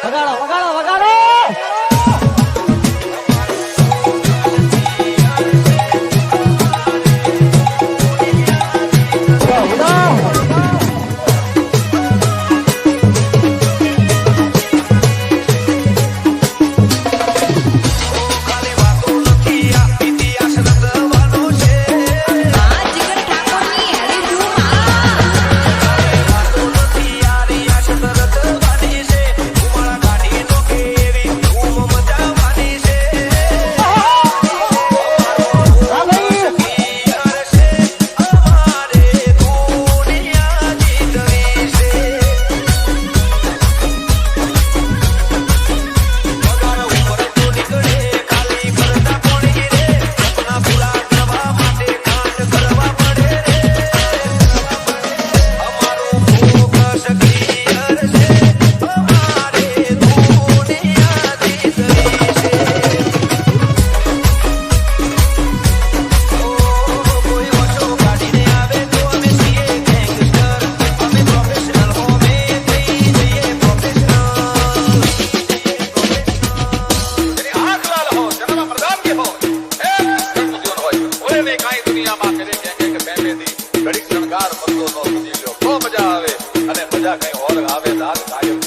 વગાડો વગાડો વગાડો! ચાર મતલબ નો સમજી લો. બહુ મજા આવે. અને મજા કઈ ઓર આવે રાગ થાય